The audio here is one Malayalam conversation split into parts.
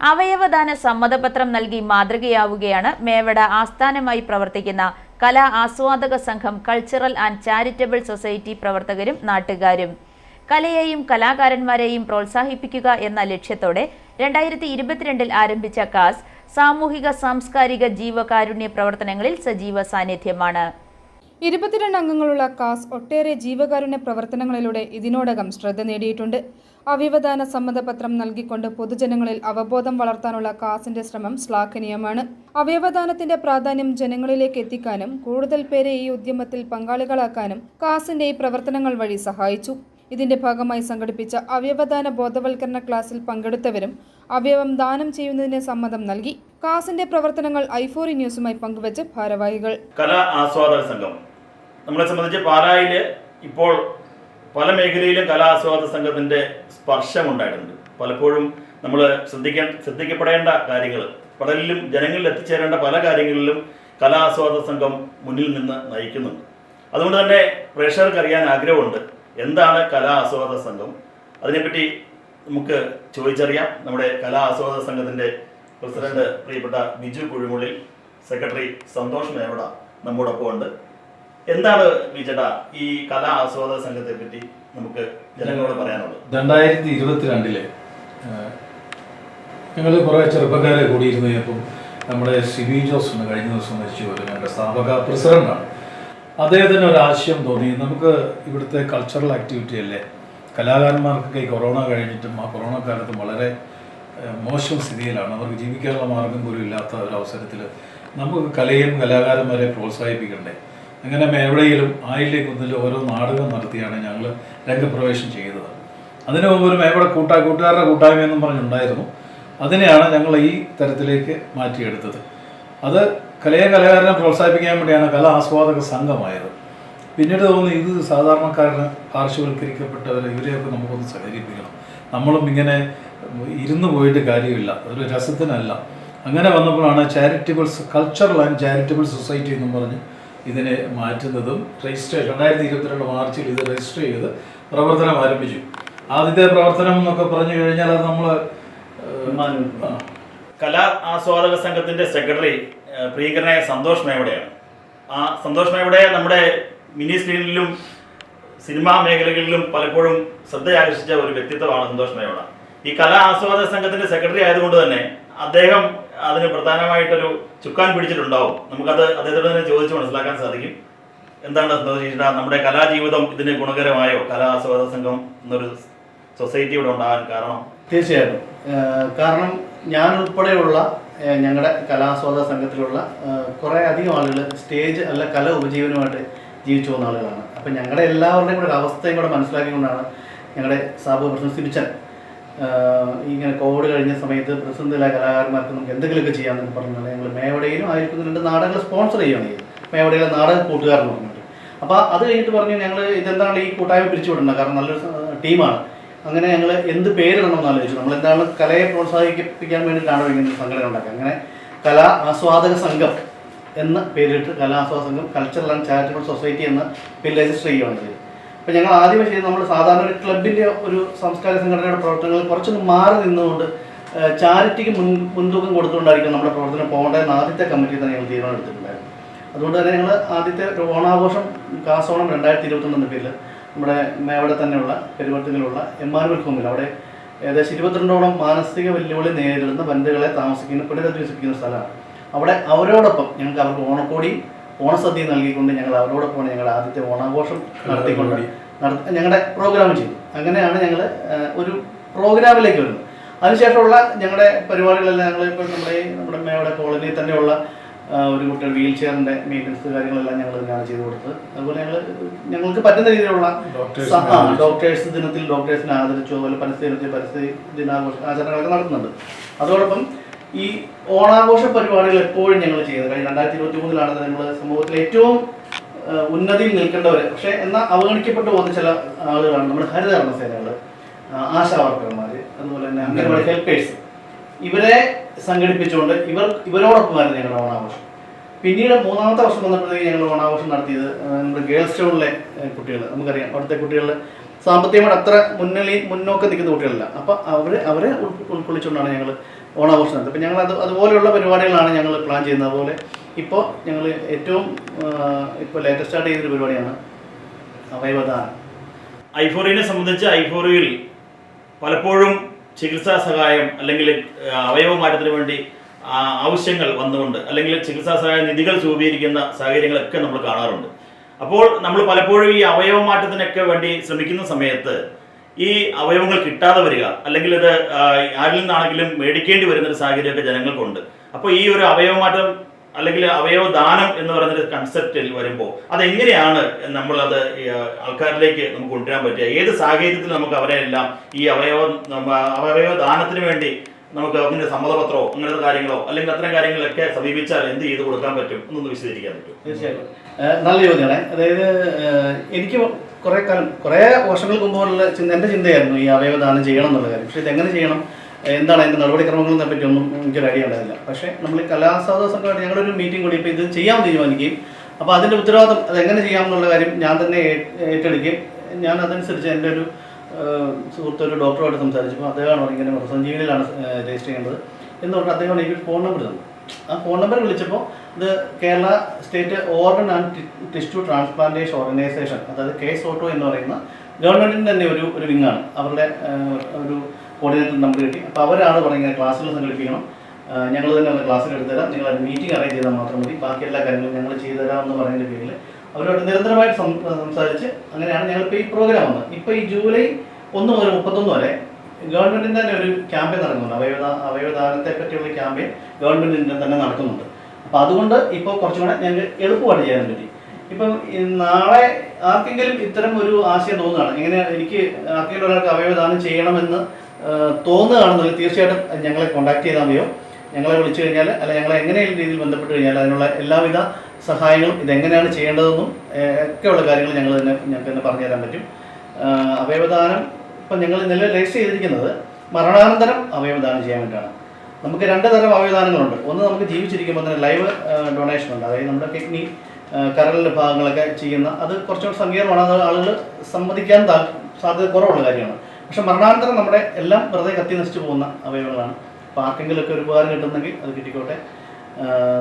അവയവദാന സമ്മതപത്രം നൽകി മാതൃകയാവുകയാണ് മേവട ആസ്ഥാനമായി പ്രവർത്തിക്കുന്ന കലാ ആസ്വാദക സംഘം കൾച്ചറൽ ആൻഡ് ചാരിറ്റബിൾ സൊസൈറ്റി പ്രവർത്തകരും നാട്ടുകാരും. കലയെയും കലാകാരന്മാരെയും പ്രോത്സാഹിപ്പിക്കുക എന്ന ലക്ഷ്യത്തോടെ രണ്ടായിരത്തി ഇരുപത്തിരണ്ടിൽ ആരംഭിച്ച കാസ് സാമൂഹിക സാംസ്കാരിക ജീവകാരുണ്യ പ്രവർത്തനങ്ങളിൽ സജീവ സാന്നിധ്യമാണ്. ഇരുപത്തിരണ്ട് അംഗങ്ങളുള്ള കാസ് ഒട്ടേറെ ജീവകാരുണ്യ പ്രവർത്തനങ്ങളിലൂടെ ഇതിനോടകം ശ്രദ്ധ നേടിയിട്ടുണ്ട്. അവയവദാന സമ്മതപത്രം നൽകിക്കൊണ്ട് പൊതുജനങ്ങളിൽ അവബോധം വളർത്താനുള്ള കാസിന്റെ ശ്രമം ശ്ലാഘനീയമാണ്. അവയവദാനത്തിന്റെ പ്രാധാന്യം ജനങ്ങളിലേക്ക് എത്തിക്കാനും കൂടുതൽ പേരെ ഈ ഉദ്യമത്തിൽ പങ്കാളികളാക്കാനും കാസിന്റെ ഈ പ്രവർത്തനങ്ങൾ വഴി സഹായിച്ചു. ഇതിന്റെ ഭാഗമായി സംഘടിപ്പിച്ച അവയവദാന ബോധവൽക്കരണ ക്ലാസ്സിൽ പങ്കെടുത്തവരും അവയവം ദാനം ചെയ്യുന്നതിന് സമ്മതം നൽകി. കാസിന്റെ പ്രവർത്തനങ്ങൾ ഐഫോറി ന്യൂസുമായി പങ്കുവച്ച് ഭാരവാഹികൾ. കലാ ആസ്വാദക സംഘം. നമ്മളെ സംബന്ധിച്ച് പാലായിൽ ഇപ്പോൾ പല മേഖലയിലും കലാസ്വാദ സംഘത്തിന്റെ സ്പർശമുണ്ടായിട്ടുണ്ട്. പലപ്പോഴും നമ്മൾ ശ്രദ്ധിക്കാൻ ശ്രദ്ധിക്കപ്പെടേണ്ട കാര്യങ്ങൾ പലരിലും ജനങ്ങളിൽ എത്തിച്ചേരേണ്ട പല കാര്യങ്ങളിലും കലാസ്വാദ സംഘം മുന്നിൽ നിന്ന് നയിക്കുന്നുണ്ട്. അതുകൊണ്ട് തന്നെ പ്രേക്ഷകർക്ക് അറിയാൻ ആഗ്രഹമുണ്ട് എന്താണ് കലാ ആസ്വാദക സംഘം? അതിനെപ്പറ്റി നമുക്ക് ചോദിച്ചറിയാം. നമ്മുടെ കലാ ആസ്വാദക സംഘത്തിന്റെ പ്രസിഡന്റ് പ്രിയപ്പെട്ട ബിജു കുഴിമുള്ളിൽ സെക്രട്ടറി സന്തോഷ് മേവട നമ്മോടൊപ്പം ഉണ്ട് എന്താണ് ബിജട ഈ കലാ ആസ്വാദക സംഘത്തെ പറ്റി നമുക്ക് ജനങ്ങളോട് പറയാനുള്ളത്? രണ്ടായിരത്തി ഇരുപത്തിരണ്ടിൽ ഞങ്ങൾ കുറേ ചെറുപ്പക്കാരെ കൂടിയിരുന്നു ഇപ്പം നമ്മുടെ സിബി ജോസ് എന്ന് കഴിഞ്ഞ ദിവസം മരിച്ചു പോലും ഞങ്ങളുടെ സ്ഥാപക പ്രസിഡന്റാണ്. അദ്ദേഹത്തിന് ഒരു ആശയം തോന്നി. നമുക്ക് ഇവിടുത്തെ കൾച്ചറൽ ആക്ടിവിറ്റി അല്ലേ? കലാകാരന്മാർക്കൊക്കെ ഈ കൊറോണ കഴിഞ്ഞിട്ടും ആ കൊറോണ കാലത്തും വളരെ മോശം സ്ഥിതിയിലാണ്. അവർക്ക് ജീവിക്കാനുള്ള മാർഗം പോലും ഇല്ലാത്ത ഒരു അവസരത്തിൽ നമുക്ക് കലയും കലാകാരന്മാരെ പ്രോത്സാഹിപ്പിക്കണ്ടേ? അങ്ങനെ മേവളയിലും ആയിലെ കുന്നിലും ഓരോ നാടകം നടത്തിയാണ് ഞങ്ങൾ രംഗപ്രവേശം ചെയ്തത്. അതിനു മുമ്പ് ഒരു മേവള കൂട്ടാ കൂട്ടുകാരുടെ കൂട്ടായ്മ എന്നും പറഞ്ഞുണ്ടായിരുന്നു. അതിനെയാണ് ഞങ്ങൾ ഈ തരത്തിലേക്ക് മാറ്റിയെടുത്തത്. അത് കലയെ കലാകാരനെ പ്രോത്സാഹിപ്പിക്കാൻ വേണ്ടിയാണ് കല ആസ്വാദക സംഘമായത്. പിന്നീട് തോന്നുന്നു ഇത് സാധാരണക്കാരന് പാർശ്വവൽക്കരിക്കപ്പെട്ടവർ ഇവരെയൊക്കെ നമുക്കൊന്ന് സഹകരിപ്പിക്കണം. നമ്മളും ഇങ്ങനെ ഇരുന്ന് പോയിട്ട് കാര്യമില്ല. ഒരു രസത്തിനല്ല. അങ്ങനെ വന്നപ്പോഴാണ് charitables cultural and charitable society എന്നും പറഞ്ഞ് ഇതിനെ മാറ്റുന്നതും രജിസ്റ്റർ രണ്ടായിരത്തി ഇരുപത്തിരണ്ട് മാർച്ചിൽ ഇത് രജിസ്റ്റർ ചെയ്ത് പ്രവർത്തനം ആരംഭിച്ചു. ആദ്യത്തെ പ്രവർത്തനം എന്നൊക്കെ പറഞ്ഞു കഴിഞ്ഞാൽ അത് നമ്മൾ കലാ ആസ്വാദക സംഘത്തിന്റെ സെക്രട്ടറി പ്രിയങ്കരനായ സന്തോഷ് മേവടയാണ്. ആ സന്തോഷ് മേവടയെ നമ്മുടെ മിനി സ്ക്രീനിലും സിനിമാ മേഖലകളിലും പലപ്പോഴും ശ്രദ്ധയാകർഷിച്ച ഒരു വ്യക്തിത്വമാണ് സന്തോഷ് മേവട. ഈ കലാ ആസ്വാദക സംഘത്തിന്റെ സെക്രട്ടറി ആയതുകൊണ്ട് തന്നെ അദ്ദേഹം അതിന് പ്രധാനമായിട്ടൊരു ചുക്കാൻ പിടിച്ചിട്ടുണ്ടാവും. നമുക്കത് അദ്ദേഹത്തോട് തന്നെ ചോദിച്ച് മനസ്സിലാക്കാൻ സാധിക്കും. എന്താണ് സന്തോഷിച്ചിട്ട് നമ്മുടെ കലാജീവിതം ഇതിന് ഗുണകരമായോ? കലാ ആസ്വാദക സംഘം എന്നൊരു സൊസൈറ്റി ഇവിടെ ഉണ്ടാകാൻ കാരണം? തീർച്ചയായിട്ടും. കാരണം ഞാൻ ഉൾപ്പെടെയുള്ള ഞങ്ങളുടെ കലാസ്വാദ സംഘത്തിലുള്ള കുറേ അധികം ആളുകൾ സ്റ്റേജ് അല്ല കല ഉപജീവനമായിട്ട് ജീവിച്ചു പോകുന്ന ആളുകളാണ്. അപ്പം ഞങ്ങളുടെ എല്ലാവരുടെയും കൂടെ ഒരു അവസ്ഥയും കൂടെ മനസ്സിലാക്കിക്കൊണ്ടാണ് ഞങ്ങളുടെ സാബു പ്രശ്നം ഏഹ് ഇങ്ങനെ കോവിഡ് കഴിഞ്ഞ സമയത്ത് പ്രസിഡന്റിലെ കലാകാരന്മാർക്ക് നമുക്ക് എന്തെങ്കിലുമൊക്കെ ചെയ്യാമെന്ന് പറഞ്ഞാൽ ഞങ്ങൾ മേവടയിലും ആയിരിക്കുന്ന രണ്ട് നാടകങ്ങൾ സ്പോൺസർ ചെയ്യുകയാണ് മേവടയിലെ നാടക കൂട്ടുകാരെന്ന് പറഞ്ഞിട്ട്. അപ്പോൾ അത് കഴിഞ്ഞിട്ട് പറഞ്ഞു ഞങ്ങൾ ഇതെന്താണ് ഈ കൂട്ടായ്മ പിരിച്ചുവിടുന്നത് കാരണം നല്ലൊരു ടീമാണ്. അങ്ങനെ ഞങ്ങൾ എന്ത് പേരിടണം എന്ന് ആലോചിച്ചു. നമ്മൾ എന്താണ് കലയെ പ്രോത്സാഹിപ്പിക്കാൻ വേണ്ടിയിട്ടാണ് ഇങ്ങനെ സംഘടന ഉണ്ടാക്കുക? അങ്ങനെ കലാ ആസ്വാദക സംഘം എന്ന പേരിട്ട് കലാ ആസ്വാദക സംഘം കൾച്ചറൽ ആൻഡ് ചാരിറ്റബിൾ സൊസൈറ്റി എന്ന പേര് രജിസ്റ്റർ ചെയ്യുകയാണ് ചെയ്തത്. അപ്പോൾ ഞങ്ങൾ ആദ്യമേ ചെയ്ത് നമ്മൾ സാധാരണ ഒരു ക്ലബിന്റെ ഒരു സാംസ്കാരിക സംഘടനയുടെ പ്രവർത്തനങ്ങൾ കുറച്ചൊന്ന് മാറി നിന്നുകൊണ്ട് ചാരിറ്റിക്ക് മുൻ മുൻതൂക്കം കൊടുത്തുകൊണ്ടായിരിക്കും നമ്മുടെ പ്രവർത്തനം പോകേണ്ടതെന്ന് ആദ്യത്തെ കമ്മിറ്റി തന്നെ ഞങ്ങൾ തീരുമാനം എടുത്തിട്ടുണ്ടായിരുന്നു. അതുകൊണ്ട് തന്നെ ഞങ്ങൾ ആദ്യത്തെ ഓണാഘോഷം കാസോണം രണ്ടായിരത്തി ഇരുപത്തൊന്ന് എന്ന പേരിൽ നമ്മുടെ മേവടെ തന്നെയുള്ള പെരുവർത്തിലുള്ള എമ്മാനുവൽ ഹോമിൽ അവിടെ ഏകദേശം ഇരുപത്തിരണ്ടോളം മാനസിക വെല്ലുവിളി നേരിടുന്ന ബന്ധുക്കളെ താമസിക്കുന്ന പുനരധിവസിപ്പിക്കുന്ന സ്ഥലമാണ്. അവിടെ അവരോടൊപ്പം ഞങ്ങൾക്ക് അവർക്ക് ഓണക്കോടി ഓണസദ്യ നൽകിക്കൊണ്ട് ഞങ്ങൾ അവരോടൊപ്പമാണ് ഞങ്ങളുടെ ആദ്യത്തെ ഓണാഘോഷം നടത്തിക്കൊണ്ട് നടത്തി ഞങ്ങളുടെ പ്രോഗ്രാം ചെയ്തു. അങ്ങനെയാണ് ഞങ്ങൾ ഒരു പ്രോഗ്രാമിലേക്ക് വരുന്നത്. അതിനുശേഷമുള്ള ഞങ്ങളുടെ പരിപാടികളെല്ലാം ഞങ്ങൾ ഇപ്പോൾ നമ്മുടെ ഈ നമ്മുടെ മേയുടെ കോളനിയിൽ തന്നെയുള്ള ഒരു കുട്ടികൾ വീൽ ചെയറിന്റെ മെയിന്റനൻസ് കാര്യങ്ങളെല്ലാം ഞങ്ങൾ തന്നെയാണ് ചെയ്തു കൊടുത്തത്. അതുപോലെ ഞങ്ങൾ ഞങ്ങൾക്ക് പറ്റുന്ന രീതിയിലുള്ള ഡോക്ടേഴ്സ് ദിനത്തിൽ ഡോക്ടേഴ്സിനെ ആദരിച്ചു. അതുപോലെ പരിസ്ഥിതി ദിനത്തിൽ പരിസ്ഥിതി ദിനാഘോഷ ആചരണങ്ങളൊക്കെ നടത്തുന്നുണ്ട്. അതോടൊപ്പം ഈ ഓണാഘോഷ പരിപാടികൾ എപ്പോഴും ഞങ്ങൾ ചെയ്യുന്നത്. കഴിഞ്ഞ രണ്ടായിരത്തി ഇരുപത്തി മൂന്നിലാണ് നമ്മൾ സമൂഹത്തിൽ ഏറ്റവും ഉന്നതിയിൽ നിൽക്കേണ്ടവർ പക്ഷേ എന്നാൽ അവഗണിക്കപ്പെട്ടു പോകുന്ന ചില ആളുകളാണ് നമ്മുടെ ഹരിതകർമ്മ സേനകൾ ആശാവർക്കർമാർ അതുപോലെ തന്നെ അംഗൻവാടി ഹെൽപ്പേഴ്സ്. ഇവരെ സംഘടിപ്പിച്ചുകൊണ്ട് ഇവർ ഇവരോടൊപ്പമായിരുന്നു ഞങ്ങളുടെ ഓണാഘോഷം. പിന്നീട് മൂന്നാമത്തെ വർഷം വന്നപ്പോഴത്തേക്ക് ഞങ്ങൾ ഓണാഘോഷം നടത്തിയത് നമ്മുടെ ഗേൾസ് ടൗണിലെ കുട്ടികൾ നമുക്കറിയാം അവിടുത്തെ കുട്ടികൾ സാമ്പത്തികമായിട്ട് അത്ര മുന്നിൽ മുന്നോക്കം നിൽക്കുന്ന കുട്ടികളല്ല. അവർ അവരെ ഉൾ- ഉൾക്കൊള്ളിച്ചുകൊണ്ടാണ് ഞങ്ങൾ ഓണാഘോഷം അപ്പൊ ഞങ്ങൾ അത് അതുപോലെയുള്ള പരിപാടികളാണ് ഞങ്ങൾ പ്ലാൻ ചെയ്യുന്നത്. അതുപോലെ ഇപ്പോൾ ഞങ്ങൾ ഏറ്റവും ഇപ്പോൾ ലേറ്റസ്റ്റ് ആയിട്ട് ചെയ്തൊരു പരിപാടിയാണ് അവയവദാനം ഐഫോറിയനെ സംബന്ധിച്ച് ഐഫോറിയയിൽ പലപ്പോഴും ചികിത്സാ സഹായം അല്ലെങ്കിൽ അവയവ മാറ്റത്തിന് വേണ്ടി ആവശ്യങ്ങൾ വന്നുകൊണ്ട് അല്ലെങ്കിൽ ചികിത്സാ സഹായ നിധികൾ രൂപീകരിക്കുന്ന സാഹചര്യങ്ങളൊക്കെ നമ്മൾ കാണാറുണ്ട്. അപ്പോൾ നമ്മൾ പലപ്പോഴും ഈ അവയവ മാറ്റത്തിനൊക്കെ വേണ്ടി ശ്രമിക്കുന്ന സമയത്ത് ഈ അവയവങ്ങൾ കിട്ടാതെ വരിക അല്ലെങ്കിൽ ഇത് ആരിൽ നിന്നാണെങ്കിലും മേടിക്കേണ്ടി വരുന്ന ഒരു സാഹചര്യമൊക്കെ ജനങ്ങൾക്കുണ്ട്. അപ്പോൾ ഈ ഒരു അവയവ മാറ്റം അല്ലെങ്കിൽ അവയവ ദാനം എന്ന് പറയുന്ന ഒരു കൺസെപ്റ്റിൽ വരുമ്പോൾ അതെങ്ങനെയാണ് നമ്മളത് ആൾക്കാരിലേക്ക് നമുക്ക് കൊണ്ടുവരാൻ പറ്റുക? ഏത് സാഹചര്യത്തിൽ നമുക്ക് അവരെ എല്ലാം ഈ അവയവ അവയവ ദാനത്തിന് വേണ്ടി നമുക്ക് അതിന്റെ സമ്മതപത്രമോ അങ്ങനത്തെ കാര്യങ്ങളോ അല്ലെങ്കിൽ അത്തരം കാര്യങ്ങളൊക്കെ സമീപിച്ചാൽ എന്ത് ചെയ്ത് കൊടുക്കാൻ പറ്റും എന്നൊന്ന് വിശദീകരിക്കാൻ പറ്റും. തീർച്ചയായിട്ടും. നല്ല ചോദ്യമാണ് അതായത് എനിക്ക് കുറേ കാലം കുറേ വർഷങ്ങൾക്ക് മുമ്പുള്ള ചിന്ത ചിന്തയായിരുന്നു ഈ അവയവദാനം ചെയ്യണം എന്നുള്ള കാര്യം. പക്ഷേ ഇതെങ്ങനെ ചെയ്യണം? എന്താണ് അതിന്റെ നടപടിക്രമങ്ങളെ പറ്റി ഒന്നും എനിക്കൊരു ഐഡിയ ഉണ്ടായില്ല പക്ഷേ നമ്മൾ കലാസാധ സംഘമായിട്ട് ഞങ്ങളൊരു മീറ്റിംഗ് കൂടി ഇപ്പോൾ ഇത് ചെയ്യാൻ തീരുമാനിക്കുകയും അപ്പോൾ അതിന്റെ അതെങ്ങനെ ചെയ്യാം എന്നുള്ള കാര്യം ഞാൻ തന്നെ ഏറ്റെടുക്കുകയും ഞാൻ അതനുസരിച്ച് എന്റെ ഒരു സുഹൃത്ത് ഒരു ഡോക്ടറുമായിട്ട് സംസാരിച്ചപ്പോൾ അദ്ദേഹമാണ് ഇങ്ങനെ സഞ്ജീവനിലാണ് രജിസ്റ്റർ ചെയ്യേണ്ടത് എന്ന് പറഞ്ഞാൽ അദ്ദേഹം എനിക്ക് ഫോൺ നമ്പർ തന്നു ആ ഫോൺ നമ്പർ വിളിച്ചപ്പോൾ ഇത് Kerala state organ and tissue transplantation organisation അതായത് കെ ഓട്ടോ എന്ന് പറയുന്ന ഗവൺമെന്റിന്റെ തന്നെ ഒരു ഒരു വിങ്ങാണ് അവരുടെ ഒരു കോർഡിനേറ്റർ നമ്പർ കിട്ടി. അപ്പോൾ അവരാണ് പറയുന്നത് ക്ലാസ്സുകൾ സംഘടിപ്പിക്കണം. ഞങ്ങൾ തന്നെ ക്ലാസ്സിൽ എടുത്തുതരാം. നിങ്ങൾ മീറ്റിംഗ് അറേഞ്ച് ചെയ്താൽ മാത്രം മതി. ബാക്കി എല്ലാ കാര്യങ്ങളും ഞങ്ങൾ ചെയ്തു തരാമെന്ന് പറയുന്നതിന്റെ പേരിൽ അവരോട് നിരന്തരമായിട്ട് സംസാരിച്ച് അങ്ങനെയാണ് ഞങ്ങളിപ്പോൾ ഈ പ്രോഗ്രാം വന്നത്. ഇപ്പോൾ ഈ ജൂലൈ ഒന്ന് മുതൽ മുപ്പത്തൊന്ന് വരെ ഗവൺമെന്റിന്റെ തന്നെ ഒരു ക്യാമ്പയിൻ നടക്കുന്നുണ്ട്. അവയവ അവയവദാനത്തെ പറ്റിയുള്ള ക്യാമ്പയിൻ ഗവൺമെന്റിന്റെ തന്നെ നടക്കുന്നുണ്ട്. അപ്പോൾ അതുകൊണ്ട് ഇപ്പോൾ കുറച്ചും കൂടെ ഞങ്ങൾക്ക് എളുപ്പമാണ് ചെയ്യാൻ പറ്റി ഇപ്പം നാളെ ആർക്കെങ്കിലും ഇത്തരം ഒരു ആശയം തോന്നുകയാണ് എങ്ങനെയാണ് എനിക്ക് ആർക്കെങ്കിലും ഒരാൾക്ക് അവയവദാനം ചെയ്യണമെന്ന് തോന്നുകയാണെന്നുണ്ടെങ്കിൽ തീർച്ചയായിട്ടും ഞങ്ങളെ കോൺടാക്ട് ചെയ്താൽ മതിയോ? ഞങ്ങളെ വിളിച്ചു കഴിഞ്ഞാൽ അല്ല ഞങ്ങളെ എങ്ങനെയെങ്കിലും രീതിയിൽ ബന്ധപ്പെട്ട് കഴിഞ്ഞാൽ അതിനുള്ള എല്ലാവിധ സഹായങ്ങളും ഇതെങ്ങനെയാണ് ചെയ്യേണ്ടതെന്നും ഒക്കെയുള്ള കാര്യങ്ങൾ ഞങ്ങൾ തന്നെ ഞങ്ങൾക്ക് തന്നെ പറഞ്ഞു തരാൻ പറ്റും. അവയവദാനം ഇപ്പം ഞങ്ങൾ നിലവിൽ രജിസ്റ്റർ ചെയ്തിരിക്കുന്നത് മരണാനന്തരം അവയവദാനം ചെയ്യാൻ വേണ്ടിയിട്ടാണ്. നമുക്ക് രണ്ട് തരം അവയവദാനങ്ങളുണ്ട്. ഒന്ന് നമുക്ക് ജീവിച്ചിരിക്കുമ്പോൾ തന്നെ ലൈവ് ഡൊണേഷൻ ഉണ്ട്. അതായത് നമ്മുടെ കിഡ്നി കരളിന്റെ ഭാഗങ്ങളൊക്കെ ചെയ്യുന്ന അത് കുറച്ചുകൂടി സങ്കീർണമാണ്. അത് ആളുകൾ സമ്മതിക്കാൻ സാധ്യത കുറവുള്ള കാര്യമാണ്. പക്ഷെ മരണാനന്തരം നമ്മുടെ എല്ലാം വെറുതെ കത്തി നശിച്ചു പോകുന്ന അവയവങ്ങളാണ്. അപ്പോൾ ആർക്കെങ്കിലുമൊക്കെ ഒരു ഉപകാരം കിട്ടുന്നെങ്കിൽ അത് കിട്ടിക്കോട്ടെ.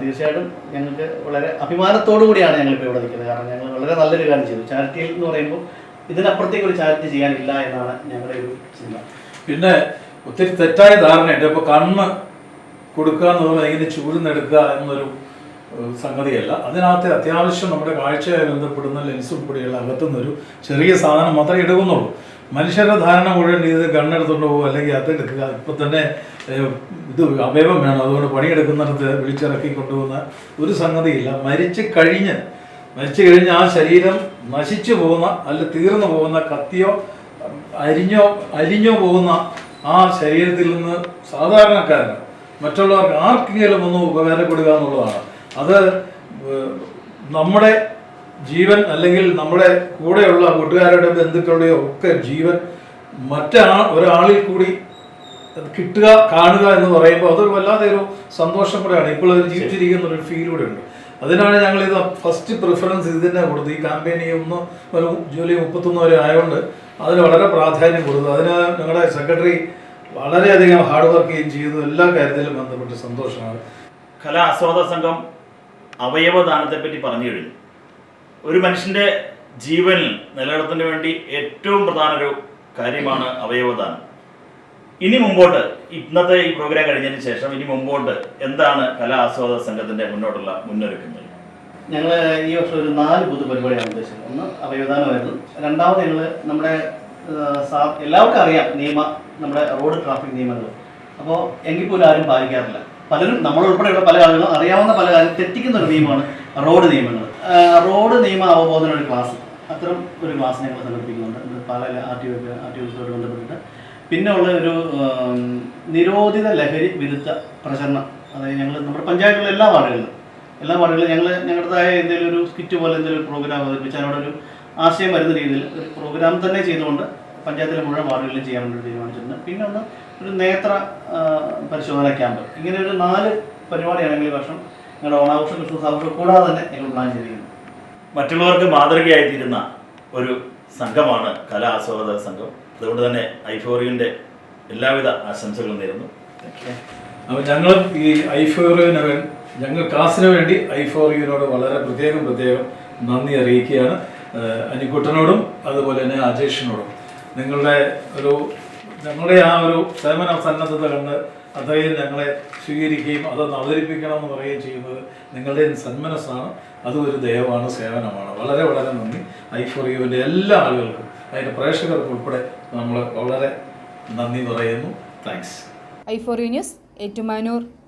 തീർച്ചയായിട്ടും ഞങ്ങൾക്ക് വളരെ അഭിമാനത്തോടു കൂടിയാണ് ഞങ്ങളിപ്പോൾ ഇവിടെ നിൽക്കുന്നത്. കാരണം ഞങ്ങൾ വളരെ നല്ലൊരു കാര്യം ചെയ്തു. ചാരിറ്റിയിൽ എന്ന് പറയുമ്പോൾ ഇതിനപ്പുറത്തേക്ക് ഒരു ചാരിറ്റി ചെയ്യാനില്ല എന്നാണ് ഞങ്ങളുടെ ഒരു ചിന്ത. പിന്നെ ഒത്തിരി തെറ്റായ ധാരണയുണ്ട്. ഇപ്പോൾ കണ്ണ് കൊടുക്കുക എന്ന് പറഞ്ഞാൽ ഇങ്ങനെ ചൂടുന്നെടുക്കുക എന്നൊരു സംഗതിയല്ല. അതിനകത്ത് അത്യാവശ്യം നമ്മുടെ കാഴ്ചയായി ബന്ധപ്പെടുന്ന ലെൻസ് ഉൾപ്പെടെയുള്ള അകത്തുനിന്നൊരു ചെറിയ സാധനം മാത്രമേ എടുക്കുന്നുള്ളൂ. മനുഷ്യരുടെ ധാരണ മുഴുവൻ ഇത് കണ്ണെടുത്തുകൊണ്ട് പോകും അല്ലെങ്കിൽ അതെടുക്കുക ഇപ്പം തന്നെ ഇത് അവയവം വേണം. അതുകൊണ്ട് പണിയെടുക്കുന്നിടത്ത് വിളിച്ചിറക്കി കൊണ്ടുപോകുന്ന ഒരു സംഗതിയില്ല. മരിച്ച് കഴിഞ്ഞ് മരിച്ചു കഴിഞ്ഞ് ആ ശരീരം നശിച്ചു പോകുന്ന അല്ല തീർന്നു പോകുന്ന കത്തിയോ അരിഞ്ഞോ അലിഞ്ഞോ പോകുന്ന ആ ശരീരത്തിൽ നിന്ന് സാധാരണക്കാരന് മറ്റുള്ളവർക്ക് ആർക്കെങ്കിലും ഒന്ന് ഉപകാരപ്പെടുക എന്നുള്ളതാണ്. അത് നമ്മുടെ ജീവൻ അല്ലെങ്കിൽ നമ്മുടെ കൂടെയുള്ള കൂട്ടുകാരുടെ ബന്ധുക്കളുടെയോ ഒക്കെ ജീവൻ മറ്റാ ഒരാളിൽ കൂടി കിട്ടുക കാണുക എന്ന് പറയുമ്പോൾ അതൊരു വല്ലാതെ ഒരു സന്തോഷം കൂടെയാണ് ഇപ്പോൾ അത് ജീവിച്ചിരിക്കുന്ന ഒരു ഫീൽ കൂടെ ഉണ്ട്. അതിനാണ് ഞങ്ങൾ ഇത് ഫസ്റ്റ് പ്രിഫറൻസ് ഇതിനെ കൊടുത്ത്. ഈ ക്യാമ്പയിൻ ഒന്ന് ഒരു ജൂലൈ മുപ്പത്തൊന്ന് വരെ ആയതുകൊണ്ട് അതിന് വളരെ പ്രാധാന്യം കൊടുത്തു. അതിന് ഞങ്ങളുടെ സെക്രട്ടറി വളരെയധികം ഹാർഡ് വർക്ക് ചെയ്യുകയും ചെയ്തു. എല്ലാ കാര്യത്തിലും ബന്ധപ്പെട്ട് സന്തോഷമാണ്. കലാ ആസ്വാദ സംഘം അവയവദാനത്തെ പറ്റി പറഞ്ഞു കഴിഞ്ഞു. ഒരു മനുഷ്യന്റെ ജീവൻ നിലനിർത്തുന്നതിന് വേണ്ടി ഏറ്റവും പ്രധാന ഒരു കാര്യമാണ് അവയവദാനം. ഇനി മുമ്പോട്ട് ഇന്നത്തെ ഈ പ്രോഗ്രാം കഴിഞ്ഞതിന് ശേഷം ഇനി മുമ്പോട്ട് എന്താണ് കലാ ആസ്വാദക സംഘത്തിന്റെ മുന്നോട്ടുള്ള മുന്നൊരുക്കങ്ങൾ? ഞങ്ങൾ ഈ വർഷം ഒരു നാല് പൊതു പരിപാടിയാണ് ഉദ്ദേശിച്ചത്. ഒന്ന് അവയവദാനമായിരുന്നു. രണ്ടാമത് ഞങ്ങൾ നമ്മുടെ എല്ലാവർക്കും അറിയാം നിയമ നമ്മുടെ റോഡ് ട്രാഫിക് നിയമങ്ങൾ. അപ്പോൾ എങ്കിൽ പോലും ആരും പാലിക്കാറില്ല. പലരും നമ്മളുൾപ്പെടെയുള്ള പല ആളുകളും അറിയാവുന്ന പല കാര്യം തെറ്റിക്കുന്ന ഒരു നിയമമാണ് റോഡ് നിയമങ്ങൾ. റോഡ് നിയമ അവബോധന ഒരു ക്ലാസ്. അത്തരം ഒരു ക്ലാസ് ഞങ്ങൾ സംഘടിപ്പിക്കുന്നുണ്ട്. പല ആർ ടി ആർ ടി ഒക്കെ ബന്ധപ്പെട്ടിട്ട്. പിന്നെ ഉള്ള ഒരു നിരോധിത ലഹരി വിരുദ്ധ പ്രചരണം. അതായത് ഞങ്ങൾ നമ്മുടെ പഞ്ചായത്തിലുള്ള എല്ലാ വാർഡുകളിലും എല്ലാ വാർഡുകളിലും ഞങ്ങൾ ഞങ്ങളുടേതായ എന്തെങ്കിലും ഒരു സ്കിറ്റ് പോലെ എന്തെങ്കിലും ഒരു പ്രോഗ്രാം അവതരിപ്പിച്ച് അതിനോടൊരു ആശയം വരുന്ന രീതിയിൽ ഒരു പ്രോഗ്രാം തന്നെ ചെയ്തുകൊണ്ട് പഞ്ചായത്തിലെ മുഴുവൻ വാർഡുകളിലും ചെയ്യാൻ വേണ്ടി തീരുമാനിച്ചിട്ടുണ്ട്. പിന്നെ ഒന്ന് ഒരു നേത്ര പരിശോധന ക്യാമ്പ്. ഇങ്ങനെ ഒരു നാല് പരിപാടിയാണെങ്കിൽ ഈ വർഷം ഞങ്ങളുടെ ഓണാഘോഷം ക്രിസ്മസ് ആഘോഷം കൂടാതെ തന്നെ ഞങ്ങൾ പ്ലാൻ ചെയ്തിരിക്കുന്നു. മറ്റുള്ളവർക്ക് മാതൃകയായിത്തീരുന്ന ഒരു സംഘമാണ് കലാ ആസ്വാദക സംഘം. അതുകൊണ്ട് തന്നെ ഐഫോറിയുടെ എല്ലാവിധ ആശംസകളും നേരുന്നു. അപ്പോൾ ഞങ്ങൾ ഈ ഐ വേണ്ടി ഞങ്ങൾ കാസിന് വേണ്ടി ഐഫോറിയനോട് വളരെ പ്രത്യേകം പ്രത്യേകം നന്ദി അറിയിക്കുകയാണ്. അനിക്കുട്ടനോടും അതുപോലെ തന്നെ അജേഷിനോടും നിങ്ങളുടെ ഒരു ഞങ്ങളുടെ ആ ഒരു സേവന സന്നദ്ധത കണ്ട് അദ്ദേഹം ഞങ്ങളെ സ്വീകരിക്കുകയും അതൊന്ന് അവതരിപ്പിക്കണം എന്ന് പറയുകയും ചെയ്യുന്നത് നിങ്ങളുടെ സന്മനസ്സാണ്. അതും ഒരു ദയവാണ് സേവനമാണ്. വളരെ വളരെ നന്ദി. ഐ ഫോർ യുവിന്റെ എല്ലാ ആളുകൾക്കും അതിന്റെ പ്രേക്ഷകർക്ക് ഉൾപ്പെടെ നമ്മൾ വളരെ നന്ദി പറയുന്നു. Thanks I for you news Ettumanoor.